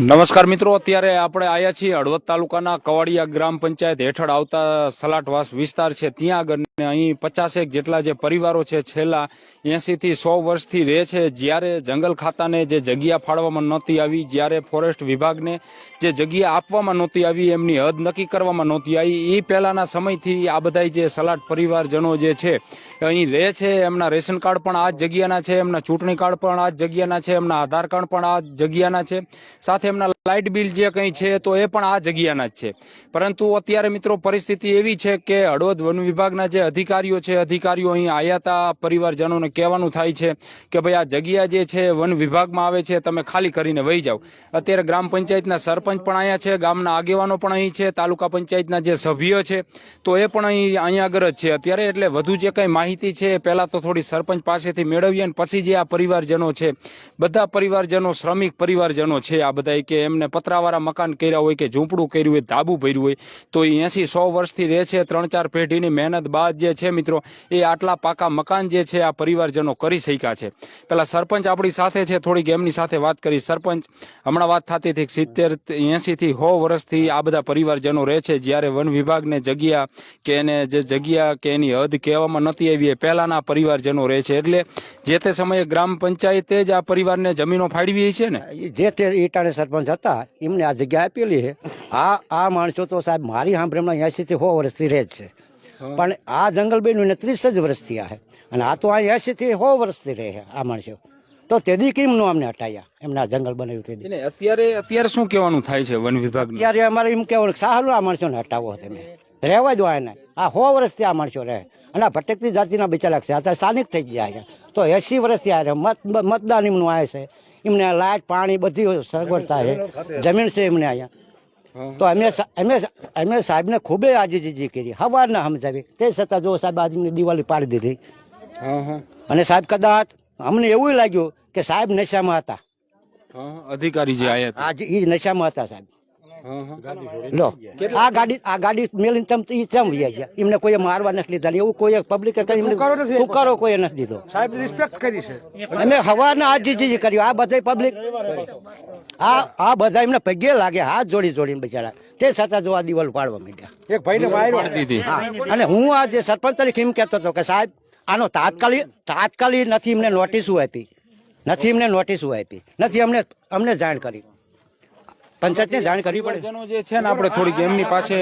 નમસ્કાર મિત્રો, અત્યારે આપણે આયા છીએ હળવદ તાલુકાના કવાડિયા ગ્રામ પંચાયત હેઠળ આવતા સલાટવાસ વિસ્તાર છે. ત્યાં આગળ અહીં પચાસેક જેટલા જે પરિવારો છે છેલ્લા એસી થી સો વર્ષથી રહે છે. જ્યારે જંગલ ખાતાને જે જગ્યા ફાળવામાં નહોતી આવી, જ્યારે ફોરેસ્ટ વિભાગને જે જગ્યા આપવામાં નહોતી આવી, એમની હદ નક્કી કરવામાં નહોતી આવી એ પહેલાના સમયથી આ બધા જે સલાટ પરિવારજનો જે છે, અહીં રહે છે. એમના રેશન કાર્ડ પણ આ જ જગ્યાના છે, એમના ચૂંટણી કાર્ડ પણ આ જગ્યાના છે, એમના આધાર કાર્ડ પણ આ જગ્યાના છે. સાથે એમના લાઇટ બિલ જે કંઈ છે તો એ પણ આ જગ્યાના જ છે. પરંતુ અત્યારે મિત્રો પરિસ્થિતિ એવી છે કે હળવદ વન વિભાગના જે અધિકારીઓ છે, અધિકારીઓ અહીં આયાતા પરિવારજનોને કહેવાનું થાય છે કે ભાઈ આ જગ્યા જે છે વન વિભાગમાં આવે છે, તમે ખાલી કરીને વહી જાઓ. અત્યારે ગ્રામ પંચાયતના સરપંચ પણ અહીંયા છે, ગામના આગેવાનો પણ અહીં છે, તાલુકા પંચાયતના જે સભ્ય છે, તો એ પણ અહીં, અહીંયા આગળ જ છે. અત્યારે એટલે વધુ જે કંઈ માહિતી છે એ પહેલાં તો થોડી સરપંચ પાસેથી મેળવીએ અને પછી જે આ પરિવારજનો છે, બધા પરિવારજનો, શ્રમિક પરિવારજનો છે આ બધા કે એમને પતરાવાળા મકાન કર્યા હોય કે ઝૂંપડું કર્યું હોય, ધાબુ ભર્યું હોય, તો એ એસી સો વર્ષથી રહે છે. ત્રણ ચાર પેઢીની મહેનત બાદ જે છે મિત્રો, એ આટલા પાકા મકાન જે છે આ પરિવારજનો કરી શક્યા છે. પેલા સરપંચ આપણી સાથે છે, થોડીક એમની સાથે વાત કરી. સરપંચ, હમણાં વાત થતી હતી સિત્તેર એંસીથી સો વર્ષથી આ બધા પરિવારજનો રહે છે. જ્યારે વન વિભાગને જગ્યા કે એને જે જગ્યા કે એની હદ કહેવામાં નથી આવી, એ પહેલાના પરિવારજનો રહે છે. એટલે જે તે સમયે ગ્રામ પંચાયતે જ આ પરિવારને જમીનો ફાળવી છે ને? જે તે ઈટાણે સરપંચ હતા એમને આ જગ્યા આપેલી છે. આ આ માણસો તો સાહેબ મારી સાંભળમાં એસી થી સો વર્ષથી રહે છે. પણ આ જંગલ બેનું ત્રીસ જ વર્ષથી આ છે. અને આ તો આ એસીથી સો વર્ષથી રહે છે આ માણસો. તો તેદી કેમ નો અમને હટાયા એમના જંગલ બનાવ્યું તેદી? અત્યારે અત્યારે શું કહેવાનું થાય છે વન વિભાગ ત્યારે અમારે એમ કહેવાનું સારું આ માણસોને હટાવો તમે. રહેવા દો એને આ સો વર્ષથી આ માણસો રહે. અને આ ભટકતી જાતિના બિચારા છે અત્યારે સ્થાનિક થઈ ગયા છે. તો એસી વર્ષથી આ રહે. મત મતદાન એમનું આવે છે. એમને લાઇટ પાણી બધી સગવડ થાય. છે જમીન છે એમને અહીંયા. તો અમે અમે અમે સાહેબને ખૂબ આજીજી કરી. હવારના સમજાવી. તે છતાં જો સાહેબ આજની દિવાળી પાડી દીધી. અને સાહેબ કદાચ અમને એવું લાગ્યું કે સાહેબ નશામાં હતા. અધિકારી જે આયા હતા. એ નશામાં હતા સાહેબ. લો. આ ગાડી આ ગાડી મેલીને તમ ઈ ચમ વયા ગયા. એમને કોઈ મારવા નથી લીધા. ને એવું કોઈ પબ્લિકે કઈ એમને તુકારો કોઈ નથી દીધો સાહેબ રિસ્પેક્ટ કરી છે. અમે હવાના આ જીજી કર્યું. આ બધા પબ્લિક આ આ બધા એમને પગે લાગે હાથ જોડી જોડીને બિચારા. તે છતાં જો આ દિવાલ પાડવા માંડ્યા. એક ભાઈને માર્યો. પાડી દીધી. અને હું આ જે સરપંચ તરીકે એમ કહેતો હતો કે સાહેબ આનો તાત્કાલિક તાત્કાલિક નથી એમને નોટિસ આપી. નથી એમને નોટિસ આપી. નથી અમને અમને જાણ કરી. પંચાયતને જાણ કરવી પડે. જે છે ને આપણે થોડીક એમની પાસે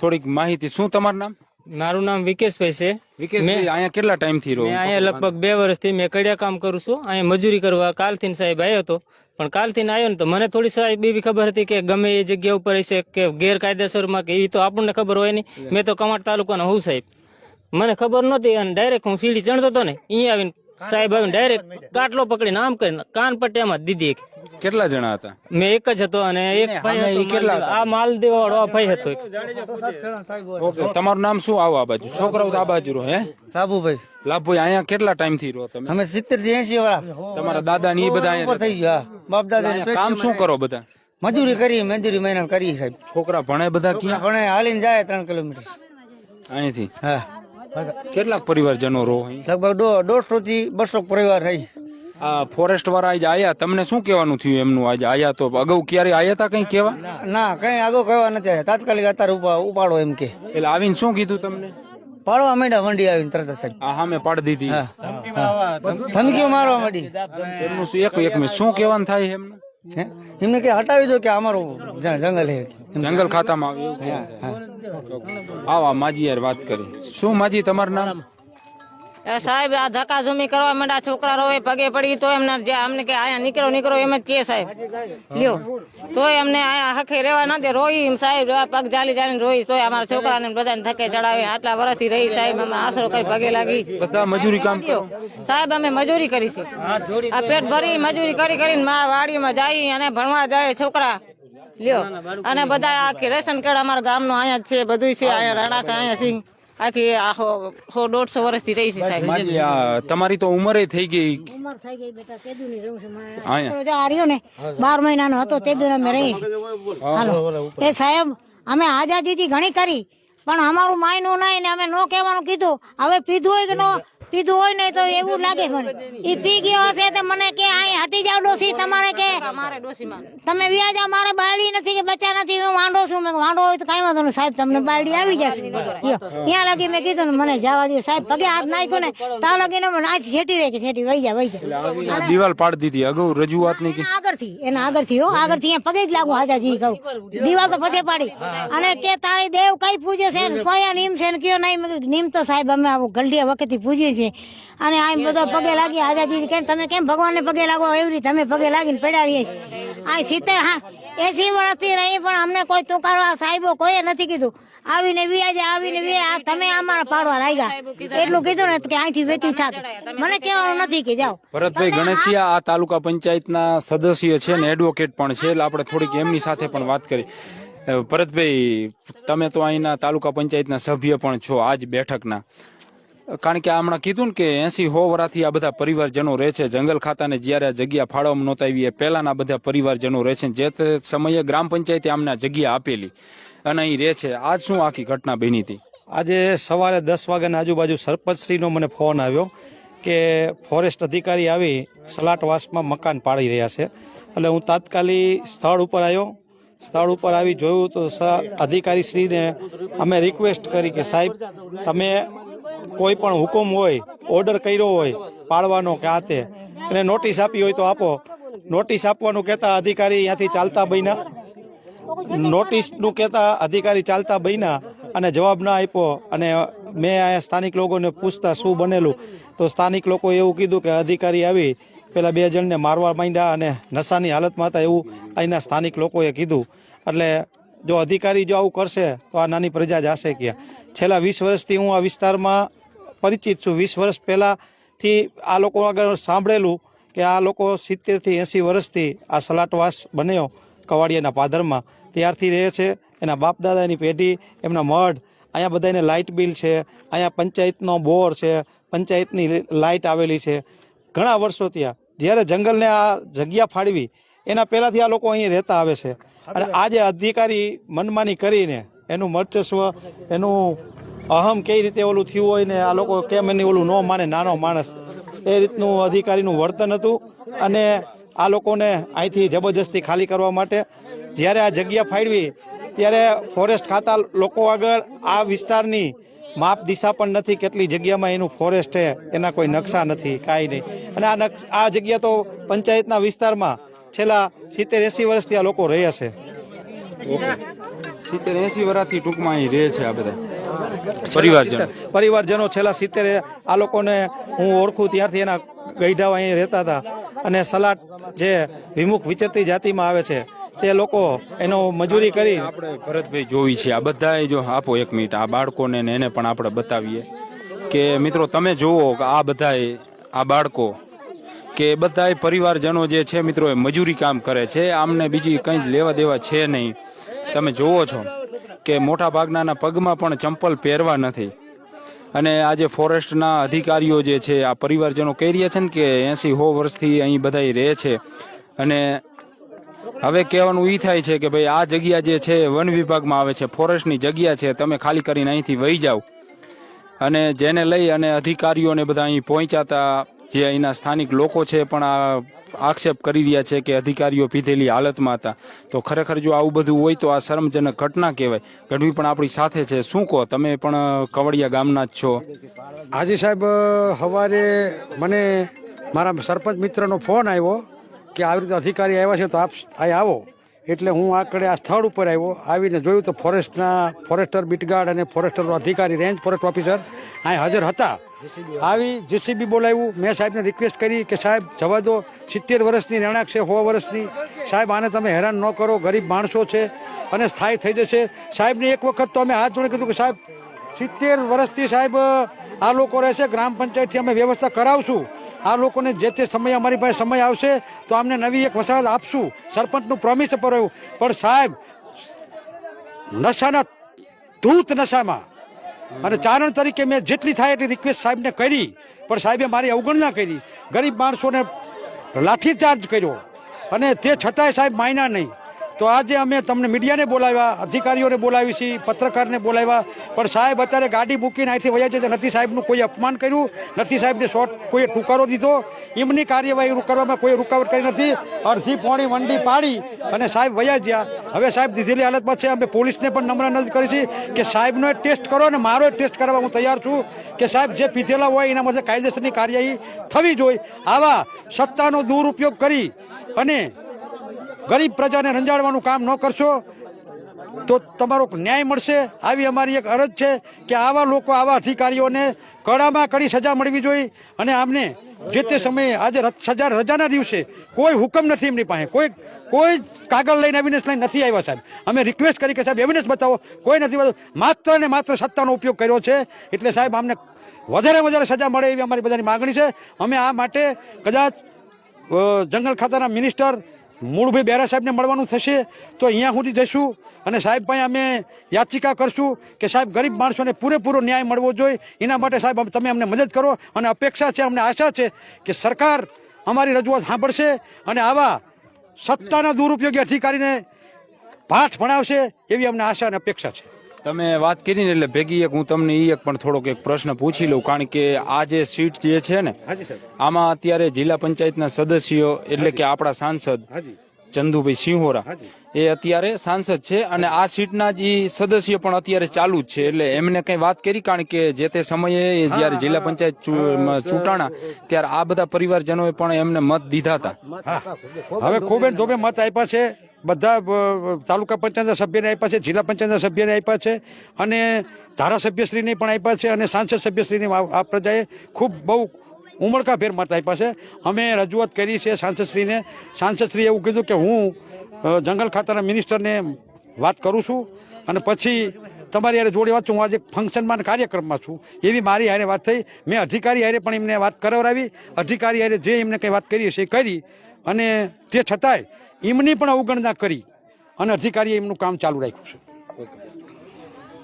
થોડીક માહિતી. શું તમારું નામ? મારું નામ વિકેશભાઈ છે. વિકેશભાઈ અહીંયા કેટલા ટાઈમથી રહો અહીંયા લગભગ બે વર્ષથી મેં કડિયા કામ કરું છું. અહીંયા મજૂરી કરવા કાલથી સાહેબ આવ્યો હતો. પણ કાલથી આવ્યો ને તો મને થોડી સાહેબ એવી ખબર હતી કે ગમે એ જગ્યા ઉપર હશે કે ગેરકાયદેસરમાં કે એવી તો આપણને ખબર હોય નહીં. મેં તો કમાટ તાલુકાનો હું સાહેબ. મને ખબર નહોતી અને ડાયરેક્ટ હું સીડી ચણતો હતો ને અહીંયા આવીને સાહેબ ડાયરેક્ટ કાટલો પકડીને આમ કરીને કાન પટ્યામાં દીધી એક. કેટલા જણા હતા? મેં એક જ હતો અને એક ભાઈ કેટલા આ માલ દેવા વાળો ભાઈ હતો ઓકે તમારું નામ શું આવો આ બાજુ? છોકરાઓ આ બાજુ રહો હે? લાભુભાઈ. લાભુભાઈ અહીંયા કેટલા ટાઈમથી રહો તમે? અમે સિત્તેરથી એસી વાળા. તમારા દાદા ની બધા અહીંયા થઈ ગયા. બાપ દાદા ને કામ શું કરો બધા? મજૂરી કરી મજૂરી મહેનત કરી સાહેબ. છોકરા ભણે બધા ક્યાં? ભણે હાલીને જાય ત્રણ કિલોમીટર. અહીંથી? હા. કેટલાક પરિવારજનો રહો લગભગ દોઢસો થી બસો પરિવાર રહી. આ ફોરેસ્ટ વાળા આજે આયા. તમને શું કહેવાનું થયું એમનું આજે? આયા તો અગાઉ ક્યારે આયા હતા કઈ કેવા ના કઈ આગળ કહેવા નથી આવ્યા તાત્કાલિક અત્યારે ઉપાડો એમ કે. એટલે આવીને શું કીધું તમને? પાડવા માંડ્યા વંડી આવીને તરત સાહેબ. હા મેં પાડી દીધી. ધમકીઓ મારવા માંડી. એમનું શું એક એક મિનિટ. શું કહેવાનું થાય એમનું? હે? એમને કે હટાવી દો કે અમારું જંગલ હે જંગલ ખાતામાં આવે એવું કહેવાનું. આવા માજી યાર વાત કરી. શું માજી તમારું નામ? એ સાહેબ આ ધક્કા ધુમી કરવા માંડ્યા છોકરા રોવે પગે પડી તો એમને જે અમને કે આયા નીકળો નીકળો એમ જ કે સાહેબ. લ્યો. તો અમને આયા હખે રેવા ના દે રોઈ એમ સાહેબ પગ જાલી જાલી રોઈ તો અમારા છોકરાને બધાને ધકે ચડાવે. આટલા વર્ષથી રહી સાહેબ અમે આશરો કરી પગે લાગી. બધા મજૂરી કામ સાહેબ અમે મજૂરી કરી છે. આ પેટ ભરી મજૂરી કરી કરીને મા વાડીમાં જાય અને ભણવા જાય છોકરા. લ્યો. અને બધા આખી રેશન કાર્ડ અમારા ગામનું અહીંયા જ છે બધું છે અહીંયા રણાક અહીંયા છે. આખી આખો સો દોઢસો વર્ષથી રહી છે સાહેબ. તમારી તો ઉંમરે થઈ ગઈ. ઉંમર થઈ ગઈ બેટા તે દુની રહું છું. આ રહ્યો ને બાર મહિનાનો હતો તે દુની અમે રહી. હાલો. એ સાહેબ અમે આઝાદીથી ઘણી કરી પણ અમારું માયનું નહીં ને અમે નો કહેવાનું કીધું. હવે પીધું હોય કે નો પીધું હોય ને તો એવું લાગે મને. એ પી ગયો હશે તો મને કે અહીં હટી જાવ ડોસી તમારે કે તમે વ્યા જાઓ મારે બાળી નથી કે બચ્ચા નથી હું વાંડો છું. મેં વાંડો હોય તો કાંઈ વાંધો નહીં સાહેબ તમને બાળી આવી જશે. ત્યાં લગી મેં કીધું ને મને જવા દો સાહેબ પગે હાથ નાખ્યો ને ત્યાં લગીને મને આજ છેટી રહી કે છેટી વહી જા વહી જા દિવાલ પાડી દીધી અગાઉ રજૂઆત નહીં એના આગળથી એના આગળથી હો આગળથી અહીંયા પગે જ લાગુ હાજાજી કરું દિવાલ તો પછી પાડી. અને કે તારી દેવ કઈ પૂજે છે? કોયા નીમ છે ને કયો નહીં? નીમ તો સાહેબ અમે આવું ગલડિયા વખતથી પૂજીએ છીએ અને આમ બધા પગે લાગી આઝાદી કેમ તમે કેમ ભગવાનને પગે લાગો એવી રીતે અમે પગે લાગીને પડાવીએ છીએ. આ સિત્તેર હા એસી વર્ષથી રહી પણ અમને કોઈ તુકારવા સાહેબો કોઈએ નથી કીધું. આવીને વ્યાજે આવીને વ્યા આ તમે અમારા પાડવા લાગ્યા. એટલું કીધું ને કે અહીંથી વેચી થાક. મને કહેવાનું નથી કે જાઓ. ભરતભાઈ ગણેશિયા આ તાલુકા પંચાયતના સદસ્ય છે ને એડવોકેટ પણ છે એટલે આપણે થોડીક એમની સાથે પણ વાત કરી. ભરતભાઈ તમે તો અહીંના તાલુકા પંચાયતના સભ્ય પણ છો આજ બેઠકના. કારણ કે હમણાં કીધું ને કે એસી હો વરાથી આ બધા પરિવારજનો રહે છે. જંગલ ખાતાને જ્યારે આ જગ્યા ફાળવવામાં આવી, એ પહેલાના બધા પરિવારજનો રહે છે જે તે સમયે ગ્રામ પંચાયતે આમને જગ્યા આપેલી અને અહીં રહે છે. આજ શું આખી ઘટના બની હતી? આજે સવારે દસ વાગ્યાના આજુબાજુ સરપંચશ્રીનો મને ફોન આવ્યો કે ફોરેસ્ટ અધિકારી આવી સલાટવાસમાં મકાન પાડી રહ્યા છે. એટલે હું તાત્કાલિક સ્થળ ઉપર આવ્યો. સ્થળ ઉપર આવી જોયું તો સ- અધિકારીશ્રીને અમે રિક્વેસ્ટ કરી કે સાહેબ, તમે કોઈ પણ હુકમ હોય ઓર્ડર કર્યો હોય, પાડવાનો કે આ તે નોટિસ આપી હોય તો આપો. નોટિસ આપવાનું કહેતા અધિકારી ત્યાંથી ચાલતા બન્યા. નોટિસનું કહેતા અધિકારી ચાલતા બન્યા અને જવાબ ના આપ્યો અને મેં અહીંયા સ્થાનિક લોકોને પૂછતા શું બનેલું. તો સ્થાનિક લોકોએ એવું કીધું કે અધિકારી આવી, પેલા બે જણને મારવા માંડ્યા અને નશાની હાલતમાં હતા એવું અહીંના સ્થાનિક લોકોએ કીધું. એટલે જો અધિકારી જો આવું કરશે, તો આ નાની પ્રજા જશે ક્યાં? છેલ્લા વીસ વર્ષથી હું આ વિસ્તારમાં પરિચિત છું. વીસ વર્ષ પહેલાંથી આ લોકો આગળ સાંભળેલું કે આ લોકો સિત્તેરથી એંસી વર્ષથી આ સલાટવાસ બન્યો કવાડિયાના પાદરમાં. ત્યારથી રહે છે, એના બાપ દાદાની પેઢી, એમના મઢ, અહીંયા બધાને લાઇટ બિલ છે, અહીંયા પંચાયતનો બોર છે, પંચાયતની લાઇટ આવેલી છે. ઘણા વર્ષો ત્યાં જ્યારે જંગલને આ જગ્યા ફાળવી, એના પહેલાંથી આ લોકો અહીં રહેતા આવે છે. અને આજે અધિકારી મનમાની કરીને એનું વર્ચસ્વ એનું અહમ કઈ રીતે ઓલું થયું હોય ને આ લોકો કેમ એની ઓલું ન માને, નાનો માણસ. એ રીતનું અધિકારીનું વર્તન હતું અને આ લોકોને અહીંથી જબરજસ્તી ખાલી કરવા માટે જ્યારે આ જગ્યા ફાળવી, ત્યારે ફોરેસ્ટ ખાતા લોકો આગળ આ વિસ્તારની માપ દિશા પણ નથી કેટલી જગ્યામાં એનું ફોરેસ્ટ છે, એના કોઈ નકશા નથી, કાંઈ નહીં. અને આ નકશ આ જગ્યા તો પંચાયતના વિસ્તારમાં છેલ્લા સિત્તેર એંસી વર્ષથી આ લોકો રહે છે. સિત્તેર એસી વર્ષથી ટૂંકમાં અહીં રહે છે આ બધા. પરિવારજનો. પરિવારજનો. છેલ્લા સિત્તેર આ લોકોને હું ઓળખું ત્યારથી એના ગઈઢાઓ અહીં રહેતા હતા. અને સલાટ જે વિમુખ વિચરતી જાતિમાં આવે છે તે લોકો એનો મજૂરી કરી આપણે ભરતભાઈ જોઈ છે. આ બધાય જો આપો એક મિનિટ આ બાળકોને એને પણ આપણે બતાવીએ. કે મિત્રો તમે જુઓ કે આ બધાય આ બાળકો કે બધાય પરિવારજનો જે છે મિત્રો એ મજૂરી કામ કરે છે, આમને બીજી કંઈ જ લેવા દેવા છે નહીં. તમે જુઓ છો કે મોટા ભાગનાના પગમાં પણ ચંપલ પહેરવા નથી. અને આજે ફોરેસ્ટના અધિકારીઓ જે છે, આ પરિવારજનો કહી રહ્યા છે ને કે એસી હો વર્ષથી અહીં બધાય રહે છે. અને હવે કહેવાનું ઈ થાય છે કે ભાઈ આ જગ્યા જે છે, વન વિભાગમાં આવે છે, ફોરેસ્ટની જગ્યા છે, તમે ખાલી કરીને અહીંથી વહી જાઓ. અને જેને લઈ અને અધિકારીઓને બધા અહીં પહોંચ્યાતા જે અહીંના સ્થાનિક લોકો છે પણ આ આક્ષેપ કરી રહ્યા છે કે અધિકારીઓ પીધેલી હાલતમાં હતા. તો ખરેખર જો આવું બધું હોય તો આ શરમજનક ઘટના કહેવાય. ગઢવી પણ આપણી સાથે છે. શું કહો? તમે પણ કવડિયા ગામના જ છો. આજે સાહેબ સવારે મને મારા સરપંચ મિત્રનો ફોન આવ્યો કે આવી રીતે અધિકારી આવ્યા છે તો આપ આવો. એટલે હું આકડે આ સ્થળ ઉપર આવ્યો, આવીને જોયું તો ફોરેસ્ટના, ફોરેસ્ટર બીટગાર્ડ અને ફોરેસ્ટરનો અધિકારી, રેન્જ ફોરેસ્ટ ઓફિસર અહીં હાજર હતા. આવી જીસીબી બોલાવ્યું. મેં સાહેબને રિક્વેસ્ટ કરી કે સાહેબ જવા દો. સિત્તેર વર્ષની રહેણાંક છે સો વર્ષની. સાહેબ, આને તમે હેરાન ન કરો. ગરીબ માણસો છે અને સ્થાયી થઈ જશે. સાહેબને એક વખત તો અમે હાથ જોડે કીધું કે સાહેબ, સિત્તેર વર્ષથી સાહેબ આ લોકો રહેશે. ગ્રામ પંચાયતથી અમે વ્યવસ્થા કરાવશું. આ લોકોને જે તે સમય અમારી પાસે સમય આવશે તો અમને નવી એક વસાહત આપશું. સરપંચનું પ્રોમિસ અપાયું પણ સાહેબ, નશાના ધૂત નશામાં. અને ચારણ તરીકે મેં જેટલી થાય એટલી રિક્વેસ્ટ સાહેબને કરી. પણ સાહેબે મારી અવગણના કરી. ગરીબ માણસોને લાઠીચાર્જ કર્યો. અને તે છતાંય સાહેબ માયના નહીં. તો આજે અમે તમને મીડિયાને બોલાવ્યા, અધિકારીઓને બોલાવી છીએ, પત્રકારને બોલાવ્યા, પણ સાહેબ અત્યારે ગાડી મૂકીને અહીંથી વયા છે. નથી સાહેબનું કોઈ અપમાન કર્યું, નથી સાહેબને શોર્ટ કોઈએ ટુકારો દીધો. એમની કાર્યવાહી કરવામાં કોઈ રૂકાવટ કરી નથી. અડધી પોણી વંડી પાડી અને સાહેબ વયા ગયા. હવે સાહેબ દીધેલી હાલતમાં છે. અમે પોલીસને પણ નમ્ર અરજ કરી છે કે સાહેબનો ટેસ્ટ કરો અને મારો ટેસ્ટ કરવા હું તૈયાર છું કે સાહેબ જે પીધેલા હોય એના માટે કાયદેસરની કાર્યવાહી થવી જોઈએ. આવા સત્તાનો દુરુપયોગ કરી અને ગરીબ પ્રજાને રંજાડવાનું કામ ન કરશો, તો તમારો ન્યાય મળશે. આવી અમારી એક અરજ છે કે આવા લોકો, આવા અધિકારીઓને કડામાં કડી સજા મળવી જોઈએ અને આમને જે તે સમયે આજે સજા, રજાના દિવસે કોઈ હુકમ નથી એમની પાસે. કોઈ કોઈ કાગળ લઈને એવિડન્સ લઈને નથી આવ્યા સાહેબ. અમે રિક્વેસ્ટ કરી કે સાહેબ એવિડન્સ બતાવો. કોઈ નથી બતાવો માત્ર ને માત્ર સત્તાનો ઉપયોગ કર્યો છે. એટલે સાહેબ અમને વધારે વધારે સજા મળે એવી અમારી બધાની માગણી છે. અમે આ માટે કદાચ જંગલ ખાતાના મિનિસ્ટર મૂળભાઈ બેરા સાહેબને મળવાનું થશે તો અહીંયા સુધી જઈશું અને સાહેબ ભાઈ અમે યાચિકા કરશું કે સાહેબ ગરીબ માણસોને પૂરેપૂરો ન્યાય મળવો જોઈએ. એના માટે સાહેબ તમે અમને મદદ કરો અને અપેક્ષા છે, અમને આશા છે કે સરકાર અમારી રજૂઆત સાંભળશે અને આવા સત્તાના દુરુપયોગી અધિકારીને પાઠ ભણાવશે એવી અમને આશા અને અપેક્ષા છે. તમે વાત કરી ને એટલે ભેગી એક હું તમને એ એક પણ થોડોક એક પ્રશ્ન પૂછી લઉં કારણ કે આ જે સીટ જે છે ને આમાં અત્યારે જિલ્લા પંચાયતના સદસ્યો એટલે કે આપણા સાંસદ ચંદુભાઈ સિંહોરા એ અત્યારે સાંસદ છે અને આ સીટના જ ઈ સદસ્ય પણ અત્યારે ચાલુ જ છે. એટલે એમને કઈ વાત કરી કારણ કે જે તે સમયે જયારે જિલ્લા પંચાયત ચૂ- ચૂંટાણા ત્યારે આ બધા પરિવારજનોએ પણ એમને મત દીધા હતા. હવે ખૂબ ધોબે મત આપ્યા છે. બધા તાલુકા પંચાયતના સભ્યને આપ્યા છે, જિલ્લા પંચાયતના સભ્યને આપ્યા છે અને ધારાસભ્યશ્રીને પણ આપ્યા છે અને સાંસદ સભ્યશ્રીને આ પ્રજાએ ખૂબ બહુ ઉમળકાભેર મત આપ્યા છે. અમે રજૂઆત કરી છે સાંસદશ્રીને. સાંસદશ્રીએ એવું કીધું કે હું જંગલ ખાતાના મિનિસ્ટરને વાત કરું છું અને પછી તમારી હારે જોડે વાત છું, હું આજે ફંક્શનમાં કાર્યક્રમમાં છું. એવી મારી હારે વાત થઈ. મેં અધિકારી હારે પણ એમને વાત કરાવરાવી અધિકારી હારે જે એમને કંઈ વાત કરી છે કરી. અને તે છતાંય એમની પણ અવગણના કરી અને અધિકારીએ એમનું કામ ચાલુ રાખ્યું છે.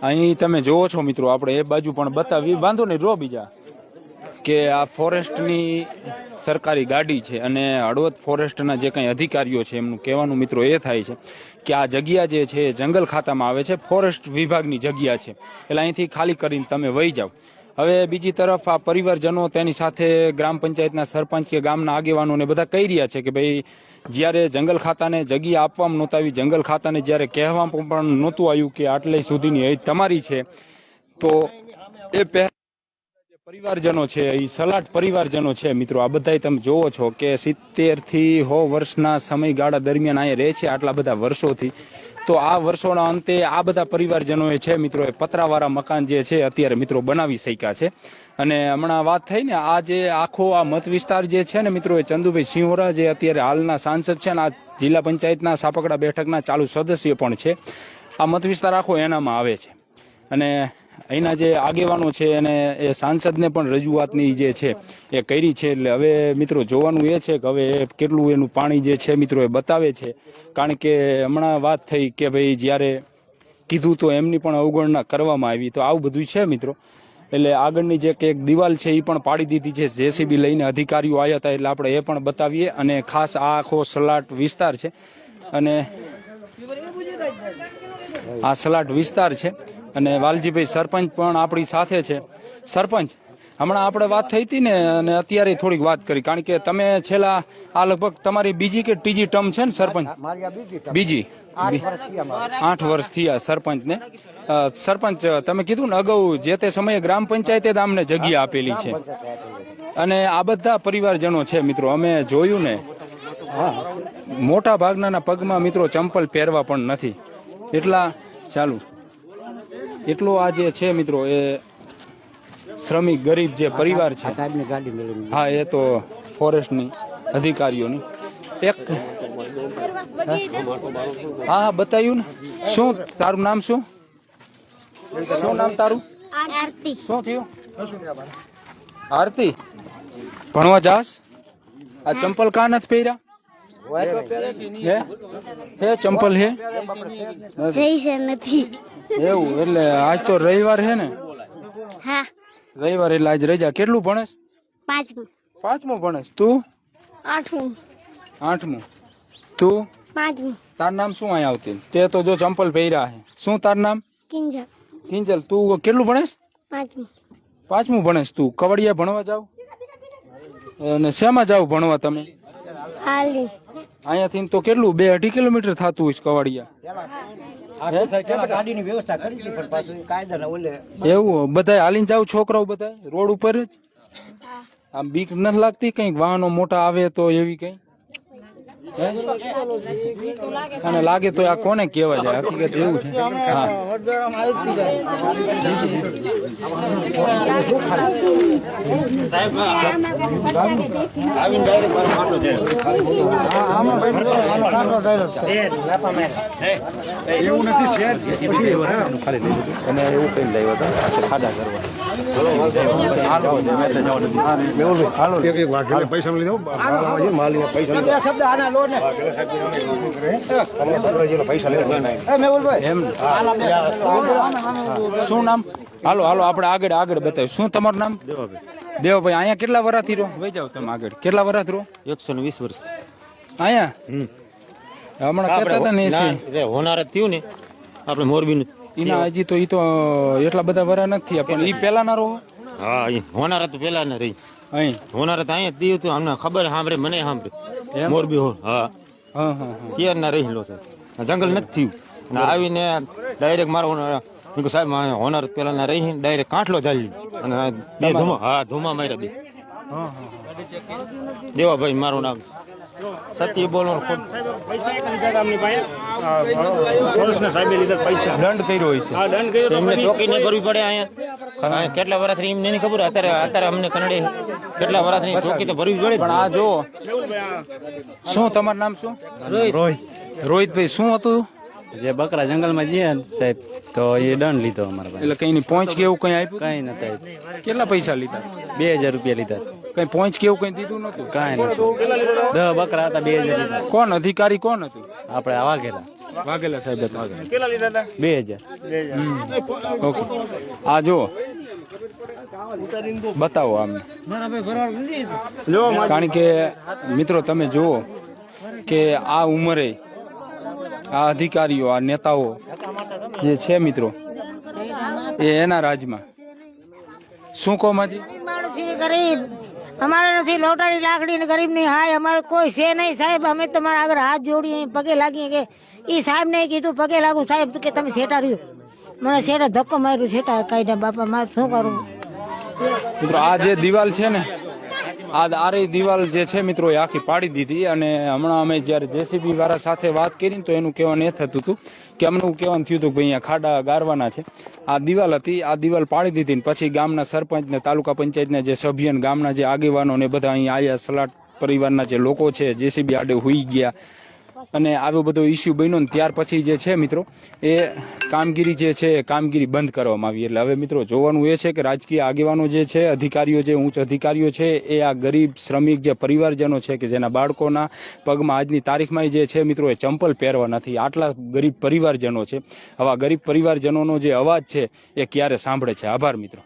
અહીં તમે જોવો છો મિત્રો, આપણે એ બાજુ પણ બતાવી વાંધો નહીં, રો બીજા. કે આ ફોરેસ્ટની સરકારી ગાડી છે અને હળવદ ફોરેસ્ટના જે કંઈ અધિકારીઓ છે, એમનું કહેવાનું મિત્રો એ થાય છે કે આ જગ્યા જે છે જંગલ ખાતામાં આવે છે, ફોરેસ્ટ વિભાગની જગ્યા છે. એટલે અહીંથી ખાલી કરીને તમે વહી જાઓ. હવે બીજી તરફ આ પરિવારજનો તેની સાથે ગ્રામ પંચાયતના સરપંચ કે ગામના આગેવાનોને બધા કહી રહ્યા છે કે ભાઈ, જ્યારે જંગલ ખાતાને જગ્યા આપવામાં નહોતા આવી, જંગલ ખાતાને જ્યારે કહેવામાં પણ નહોતું આવ્યું કે આટલે સુધીની હદ તમારી છે, તો એ પરિવારજનો છે, એ સલાટ પરિવારજનો છે, મિત્રો. આ બધા તમે જોવો છો કે સિત્તેરથી હો વર્ષના સમયગાળા દરમિયાન અહીંયા રહે છે આટલા બધા વર્ષોથી. તો આ વર્ષોના અંતે આ બધા પરિવારજનોએ છે મિત્રો એ પતરાવાળા મકાન જે છે અત્યારે મિત્રો બનાવી શક્યા છે. અને હમણાં વાત થઈ ને, આ જે આખો આ મત વિસ્તાર જે છે ને મિત્રો ચંદુભાઈ સિંહોરા જે અત્યારે હાલના સાંસદ છે ને, આ જિલ્લા પંચાયતના સાપકડા બેઠકના ચાલુ સદસ્ય પણ છે. આ મત વિસ્તાર આખો એનામાં આવે છે. અને અહીંના જે આગેવાનો છે અને એ સાંસદને પણ રજૂઆતની જે છે એ કરી છે. એટલે હવે મિત્રો જોવાનું એ છે કે હવે કેટલું એનું પાણી જે છે મિત્રો એ બતાવે છે. કારણ કે હમણાં વાત થઈ કે ભાઈ જ્યારે કીધું તો એમની પણ અવગણના કરવામાં આવી. તો આવું બધું છે મિત્રો? એટલે આગળની જે એક દિવાલ છે એ પણ પાડી દીધી છે. જેસીબી લઈને અધિકારીઓ આવ્યા હતા એટલે આપણે એ પણ બતાવીએ. અને ખાસ આ આખો સલાટ વિસ્તાર છે. અને આ સલાટ વિસ્તાર છે. અને વાલજીભાઈ સરપંચ પણ આપણી સાથે છે. સરપંચ હમણાં આપણે વાત થઈ હતી ને અને અત્યારે થોડીક વાત કરી. કારણ કે તમે છેલ્લા આ લગભગ તમારી બીજી કે ત્રીજી ટર્મ છે ને સરપંચ? બીજી આઠ. વર્ષ થયા સરપંચને. ને સરપંચ તમે કીધું ને અગાઉ જે તે સમયે ગ્રામ પંચાયતે જ જગ્યા આપેલી છે. અને આ બધા પરિવારજનો છે મિત્રો અમે જોયું ને મોટા ભાગના પગમાં મિત્રો ચંપલ પહેરવા પણ નથી. એટલા ચાલુ. એટલો આ જે છે મિત્રો એ શ્રમિક ગરીબ જે પરિવાર છે. હા એ તો ફોરેસ્ટની અધિકારીઓની. એક હા હા બતાવ્યું ને. શું? તારું નામ શું? શું નામ તારું? શું થયું? આરતી? ભણવા જાસ? આ ચંપલ કા નથી પહેર્યા? હે હે ચંપલ હે જઈ છે નથી. એવું એટલે આજ તો રવિવાર હે ને. હા. રવિવાર એટલે આજ રજા કેટલું ભણેસ? પાંચમું. પાંચમું ભણેસ. તું? આઠમું. આઠમું. તું? પાંચમું. તાર નામ શું અહીં આવતી? તે તો જો ચંપલ પહેર્યા છે. શું તાર નામ? કિંજલ. કિંજલ તું કેટલું ભણેશ પાંચમું. પાંચમું ભણેશ તું. કવડિયા ભણવા જાવ? અને શેમાં જાવ ભણવા તમે? હાલી અહીંયાથી તો કેટલું બે અઢી કિલોમીટર થતું હોય છે કવાડિયા. ગાડીની વ્યવસ્થા કરી હતી પણ પાછું કાયદા ઓલે એવું બધા હાલીને જાવ છોકરાઓ બધા રોડ ઉપર જ. આમ બીક નથી લાગતી કંઈક વાહનો મોટા આવે તો એવી કઈ? અને લાગે તો આ કોને કહેવાય છે? હકીકત એવું છે. હા. એવું નથી શેર અને એવું કઈ લાવ્યો હતો ખાડા પૈસા પૈસા એ શું નામ? હાલો હાલો આપણે આગળ આગળ બતાવ્યું શું તમારું નામ? દેવાભાઈ. અહીંયા કેટલા વરાથી રહો? વહી જાવ તમે આગળ. કેટલા વરાથી રહો? એકસો ને વીસ વર્ષ. અહીંયા? હમણાં કહેતા હતા ને હોનાર જ થયું ને આપણે મોરબી નું એના હજી તો ઈ તો એટલા બધા વરા નથી પણ ઈ પેલા ના રહો. હા હોનાર તો પેલા ના રહી. અહીં. હોનાર તો અહીંયા થયું હતું અમને ખબર સાંભળે મને સાંભળે. મોરબી હો. હા ત્યાર ના રહેલો છે. જંગલ નથી થયું. આવીને ડાયરેક્ટ મારો સાહેબ હોનાર પેલા ના રહી ડાયરેક્ટ કાંઠલો ચાલી અને બે ધુમા હા ધુમા માર્યા બે. દેવાભાઈ મારું નામ. સત્ય બોલો દંડ કર્યો હોય છે. એમને ચોકી નહીં ભરવી પડે અહીંયા? કેટલા વર્ષથી એમને નહીં ખબર? અત્યારે અત્યારે અમને કનડે કેટલા વર્ષની ચોકી તો ભરવી પડે પણ આ જો શું તમારું નામ શું? રોહિત. રોહિતભાઈ શું હતું? જે બકરા જંગલમાં જઈએ સાહેબ તો એ દંડ લીધો અમારા પાસે. એટલે કઈ ની પહોંચ કે એવું કઈ આપ્યું? કઈ નતા કેટલા પૈસા લીધા? બે હજાર રૂપિયા લીધા. કઈ પહોંચ કે એવું કઈ દીધું નતું કાંઈ નથી. દસ બકરા હતા બે હજાર કોણ અધિકારી કોણ હતું? આપણે વાઘેલા. વાઘેલા સાહેબ હતા. બે હજાર ઓકે. આ જો બતાવો આમ. કારણ કે મિત્રો તમે જુઓ કે આ ઉંમરે આ અધિકારીઓ આ નેતાઓ જે છે મિત્રો એ એના રાજમાં. શું કહો માજી ગરીબ. અમારે નથી લોટાડી લાકડી ને ગરીબની હાય, અમારે કોઈ છે નહીં સાહેબ. અમે તમારા આગળ હાથ જોડીએ પગે લાગીએ કે એ સાહેબ ને કીધું, પગે લાગુ. સાહેબ કે તમે શેટા રહ્યું? મને શેટા ધક્કો માર્યું, શેટા કાઢ્યા બાપા, મારે શું કરું? આ જે દિવાલ છે ને આ આરી દિવાલ જે છે મિત્રો એ આખી પાડી દીધી અને હમણાં અમે જ્યારે જેસીબી વાળા સાથે વાત કરી તો એનું કહેવાનું એ થતું હતું કે અમને એવું કહેવાનું થયું હતું કે અહીંયા ખાડા ગારવાના છે. આ દિવાલ હતી, આ દિવાલ પાડી દીધી ને પછી ગામના સરપંચ ને તાલુકા પંચાયતના જે સભ્ય ગામના જે આગેવાનો ને બધા અહીંયા આયા સલાટ પરિવારના જે લોકો છે, જેસીબી આડે હોઈ ગયા. અને આવો બધો ઇસ્યુ બન્યો ને ત્યાર પછી જે છે મિત્રો, એ કામગીરી જે છે એ કામગીરી બંધ કરવામાં આવી. એટલે હવે મિત્રો જોવાનું એ છે કે રાજકીય આગેવાનો જે છે, અધિકારીઓ જે ઉચ્ચ અધિકારીઓ છે, એ આ ગરીબ શ્રમિક જે પરિવારજનો છે કે જેના બાળકોના પગમાં આજની તારીખમાં જે છે મિત્રો એ ચંપલ પહેરવા નથી. આટલા ગરીબ પરિવારજનો છે. આવા ગરીબ પરિવારજનોનો જે અવાજ છે એ ક્યારે સાંભળે છે? આભાર મિત્રો.